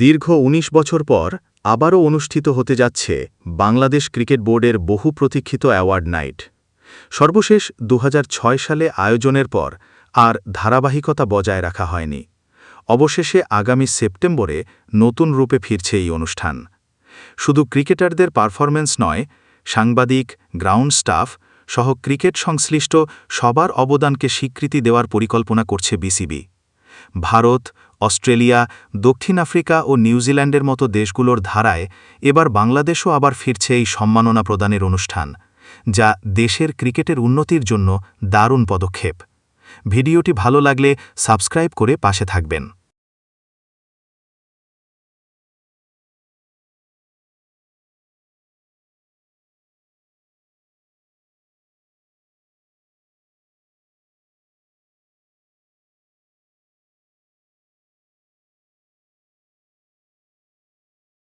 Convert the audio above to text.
দীর্ঘ ১৯ বছর পর আবারও অনুষ্ঠিত হতে যাচ্ছে বাংলাদেশ ক্রিকেট বোর্ডের বহু প্রতীক্ষিত অ্যাওয়ার্ড নাইট। সর্বশেষ দু হাজার ছয় সালে আয়োজনের পর আর ধারাবাহিকতা বজায় রাখা হয়নি। অবশেষে আগামী সেপ্টেম্বরে নতুন রূপে ফিরছে এই অনুষ্ঠান। শুধু ক্রিকেটারদের পারফরম্যান্স নয়, সাংবাদিক, গ্রাউন্ড স্টাফ সহ ক্রিকেট সংশ্লিষ্ট সবার অবদানকে স্বীকৃতি দেওয়ার পরিকল্পনা করছে বিসিবি। ভারত অস্ট্রেলিয়া, দক্ষিণ আফ্রিকা ও নিউজিল্যান্ডের মতো দেশগুলোর ধারায় এবার বাংলাদেশও আবার ফিরছে এই সম্মাননা প্রদানের অনুষ্ঠান, যা দেশের ক্রিকেটের উন্নতির জন্য দারুণ পদক্ষেপ। ভিডিওটি ভালো লাগলে সাবস্ক্রাইব করে পাশে থাকবেন।